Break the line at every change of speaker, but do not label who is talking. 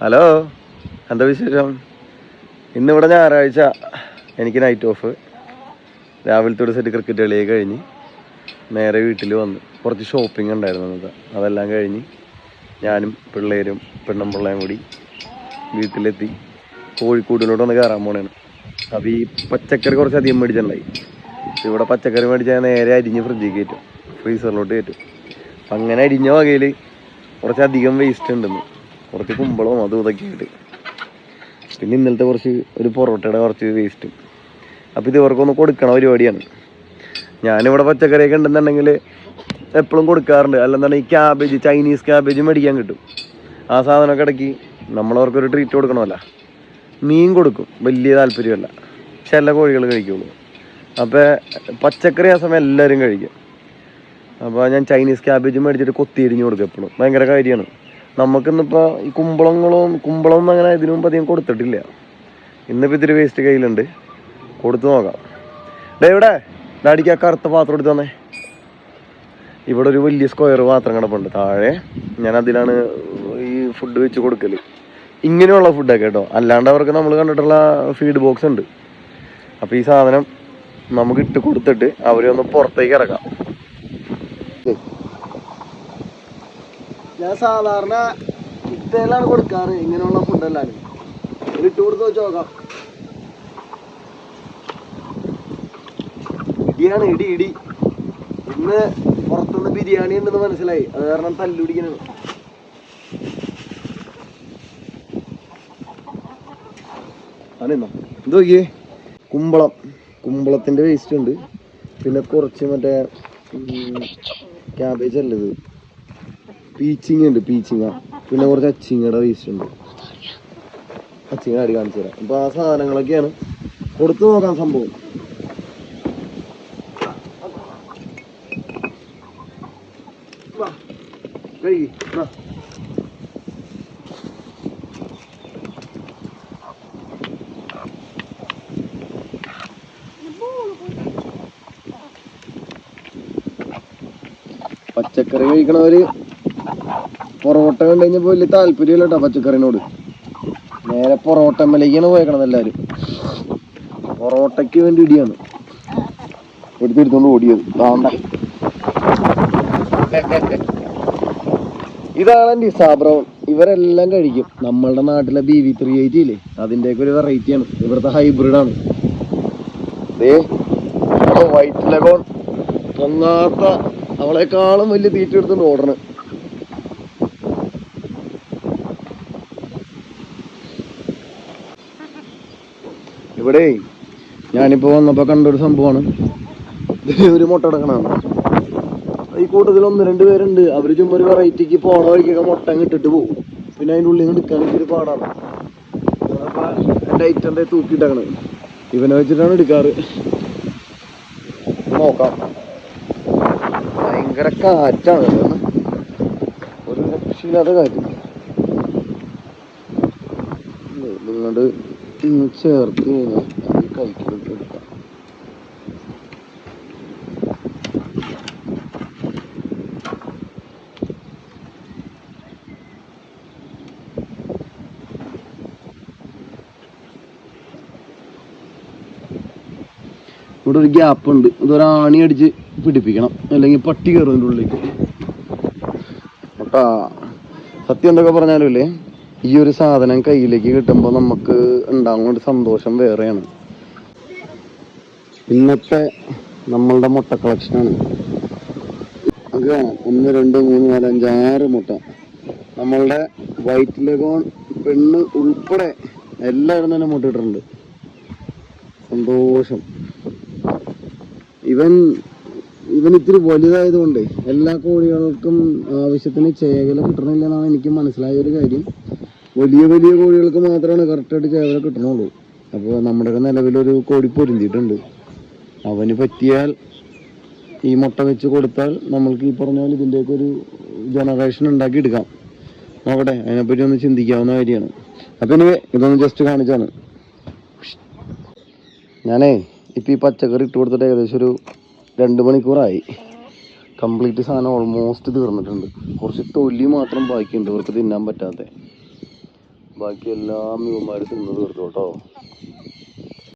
Hello എന്താ വിശേഷം? ഇന്നിവിടെ ഞായറാഴ്ച. എനിക്ക് നൈറ്റ് ഓഫ് രാവിലത്തെ ഒരു സെറ്റ് ക്രിക്കറ്റ് കളിയെ കഴിഞ്ഞ് നേരെ വീട്ടിൽ വന്ന് കുറച്ച് ഷോപ്പിംഗ് ഉണ്ടായിരുന്നു നമുക്ക് അതെല്ലാം കഴിഞ്ഞ് ഞാനും പിള്ളേരും പെണ്ണും പിള്ളേയും കൂടി വീട്ടിലെത്തി. കോഴിക്കോടിലോട്ട് ഒന്ന് കയറാൻ പോണേണ്. അപ്പോൾ ഈ പച്ചക്കറി കുറച്ച് അധികം മേടിച്ചിട്ടുണ്ടായി. ഇവിടെ പച്ചക്കറി മേടിച്ചാൽ നേരെ അരിഞ്ഞ് ഫ്രിഡ്ജിൽ കയറ്റും. ഫ്രീസറിലോട്ട് കയറ്റും. അങ്ങനെ അരിഞ്ഞ വകയിൽ കുറച്ചധികം വേസ്റ്റ് ഉണ്ടെന്ന്. കുറച്ച് കുമ്പളവും അതും ഇതൊക്കെ ആയിട്ട് പിന്നെ ഇന്നലത്തെ കുറച്ച് ഒരു പൊറോട്ടയുടെ കുറച്ച് വേസ്റ്റും അപ്പോൾ ഇത് ഇവർക്കൊന്ന് കൊടുക്കണ പരിപാടിയാണ്. ഞാനിവിടെ പച്ചക്കറിയൊക്കെ ഉണ്ടെന്നുണ്ടെങ്കിൽ എപ്പോഴും കൊടുക്കാറുണ്ട്. അല്ലെന്നുണ്ടെങ്കിൽ ഈ ക്യാബേജ് ചൈനീസ് ക്യാബേജ് മേടിക്കാൻ കിട്ടും. ആ സാധനമൊക്കെ ഇടയ്ക്ക് നമ്മളവർക്കൊരു ട്രീറ്റ് കൊടുക്കണമല്ല. മീൻ കൊടുക്കും. വലിയ താല്പര്യമല്ല. ചില കോഴികൾ കഴിക്കുള്ളൂ. അപ്പോൾ പച്ചക്കറി ആ സമയം എല്ലാവരും കഴിക്കും. അപ്പോൾ ഞാൻ ചൈനീസ് ക്യാബേജ് മേടിച്ചിട്ട് കൊത്തി എരിഞ്ഞ് കൊടുക്കും എപ്പോഴും ഭയങ്കര കാര്യമാണ്. നമുക്കിന്നിപ്പോൾ ഈ കുമ്പളങ്ങളും കുമ്പളമൊന്നും അങ്ങനെ ഇതിനു മുമ്പ് അധികം കൊടുത്തിട്ടില്ല. ഇന്നിപ്പോൾ ഇത്തിരി വേസ്റ്റ് കയ്യിലുണ്ട്. കൊടുത്തു നോക്കാം. ഡേ ഇവിടെ ഡാഡിക്ക് ആ കറുത്ത പാത്രം എടുത്തു തന്നെ ഇവിടെ ഒരു വലിയ സ്ക്വയർ പാത്രം കിടപ്പുണ്ട്. താഴെ ഞാൻ അതിലാണ് ഈ ഫുഡ് വെച്ച് കൊടുക്കൽ. ഇങ്ങനെയുള്ള ഫുഡൊക്കെ കേട്ടോ. അല്ലാണ്ട് അവർക്ക് നമ്മൾ കണ്ടിട്ടുള്ള ഫീഡ് ബോക്സ് ഉണ്ട്. അപ്പോൾ ഈ സാധനം നമുക്ക് ഇട്ട് കൊടുത്തിട്ട് അവരെ ഒന്ന് പുറത്തേക്ക് ഇറക്കാം. ഞാൻ സാധാരണ ഇത്തേലാണ് കൊടുക്കാറ്. ഇങ്ങനെയുള്ള ഫുഡെല്ലാം ഇട്ട് കൊടുത്ത് വെച്ച് നോക്കാം. ഇടിയാണ് ഇടി ഇടി. ഇന്ന് പുറത്തുനിന്ന് ബിരിയാണി ഉണ്ടെന്ന് മനസ്സിലായി. അത് കാരണം തല്ലുപിടിക്കണം അതെന്നാ ഇത് നോക്കിയേ. കുമ്പളം. കുമ്പളത്തിന്റെ വേസ്റ്റ് ഉണ്ട്. പിന്നെ കുറച്ച് മറ്റേ ക്യാബേജ് അല്ല ഇത് പീച്ചിങ്ങ ഉണ്ട് പീച്ചിങ്ങ പിന്നെ കുറച്ച് അച്ചിങ്ങയുടെ വേസ്റ്റ് ഉണ്ട്. അച്ചിങ്ങ അടി കാണിച്ചു തരാം. അപ്പൊ ആ സാധനങ്ങളൊക്കെയാണ് കൊടുത്തു നോക്കാൻ സംഭവം. പച്ചക്കറി കഴിക്കണവര് പൊറോട്ട കണ്ടു കഴിഞ്ഞപ്പോ വലിയ താല്പര്യമില്ല കേട്ടോ പച്ചക്കറിനോട്. നേരെ പൊറോട്ടമ്മലേക്കാണ് പോയേക്കണത് എല്ലാരും. പൊറോട്ടയ്ക്ക് വേണ്ടി ഇടിയാണ്. എടുത്തെടുത്തോണ്ട് ഓടിയത്. താണ്ട ഇതാണ് സാബ്രോൺ ഇവരെല്ലാം കഴിക്കും. നമ്മളുടെ നാട്ടിലെ ബി വി ത്രീ എയ്റ്റി ഇല്ലേ? അതിന്റെയൊക്കെ ഒരു വെറൈറ്റി ആണ്. ഇവിടുത്തെ ഹൈബ്രിഡ് ആണ്. വൈറ്റ് ലഗോൺ പൊങ്ങാത്ത അവളെക്കാളും വലിയ തീറ്റ എടുത്തുകൊണ്ട് ഓടണ്. ഇവിടെ ഞാനിപ്പോ വന്നപ്പോ കണ്ടൊരു സംഭവമാണ്. ഒരു മുട്ട അടക്കണാണ് ഈ കൂട്ടത്തിൽ ഒന്ന് രണ്ട് പേരുണ്ട്. അവർ ചുമ്മാ ഒരു വെറൈറ്റിക്ക് പോണ വഴിക്കൊക്കെ മുട്ട ഇട്ടിട്ട് പോകും. പിന്നെ അതിന്റെ ഉള്ളിൽ എടുക്കാൻ ഒരു പാടാണ്. അപ്പൊ എന്റെ ഐറ്റം തൂക്കിട്ടാണ് ഇവനെ വെച്ചിട്ടാണ് എടുക്കാറ്. നോക്കാം. ഭയങ്കര കാറ്റാണ്. ഒരു രക്ഷയില്ലാത്ത കാറ്റ്. നിങ്ങളുടെ ചേർത്ത് കഴിഞ്ഞാൽ കഴിക്കുന്നത് എടുക്കാം. ഇവിടെ ഒരു ഗ്യാപ്പ് ഉണ്ട് ഇതൊരാണി അടിച്ച് പിടിപ്പിക്കണം. അല്ലെങ്കിൽ പട്ടി കയറും ഇതിന്റെ ഉള്ളിലേക്ക്. അപ്പം സത്യം എന്തൊക്കെ പറഞ്ഞാലും ഇല്ലേ? ഈ ഒരു സാധനം കയ്യിലേക്ക് കിട്ടുമ്പോൾ നമുക്ക് ഉണ്ടാകുന്ന ഒരു സന്തോഷം വേറെയാണ്. ഇന്നത്തെ നമ്മളുടെ മുട്ട കളക്ഷനാണ് അത് ഒന്ന് രണ്ട് മൂന്ന് നാല് അഞ്ച് ആറ് മുട്ട. നമ്മളുടെ വൈറ്റ് ലഗോൺ പെണ്ണ് ഉൾപ്പെടെ എല്ലാവരും തന്നെ മുട്ട ഇട്ടിട്ടുണ്ട്. സന്തോഷം. ഇവൻ ഇവൻ ഇത്തിരി വലുതായത് കൊണ്ട് എല്ലാ കോഴികൾക്കും ആവശ്യത്തിന് ചേകല കിട്ടണില്ലെന്നാണ് എനിക്ക് മനസ്സിലായ ഒരു കാര്യം. വലിയ വലിയ കോഴികൾക്ക് മാത്രമാണ് കറക്റ്റായിട്ട് ചേവല കിട്ടണുള്ളൂ. അപ്പോൾ നമ്മുടെ നിലവിലൊരു കോഴി പൊരുന്തിയിട്ടുണ്ട് അവന് പറ്റിയാൽ ഈ മുട്ട വെച്ച് കൊടുത്താൽ നമ്മൾക്ക് ഈ പറഞ്ഞാൽ ഇതിന്റെയൊക്കെ ഒരു ജനറേഷൻ ഉണ്ടാക്കി എടുക്കാം. നോക്കട്ടെ അതിനെപ്പറ്റി ഒന്ന് ചിന്തിക്കാവുന്ന കാര്യമാണ്. അപ്പം ഇനി ഇതൊന്ന് ജസ്റ്റ് കാണിച്ചാണ്. ഞാനേ ഇപ്പം ഈ പച്ചക്കറി ഇട്ട് കൊടുത്തിട്ട് ഏകദേശം ഒരു രണ്ട് മണിക്കൂറായി. കംപ്ലീറ്റ് സാധനം ഓൾമോസ്റ്റ് തീർന്നിട്ടുണ്ട്. കുറച്ച് തൊലി മാത്രം ബാക്കിയുണ്ട്. ഇവർക്ക് തിന്നാൻ പറ്റാത്ത. ബാക്കി എല്ലാം ഇവന്മാർ തിന്നു തീർത്തു കേട്ടോ.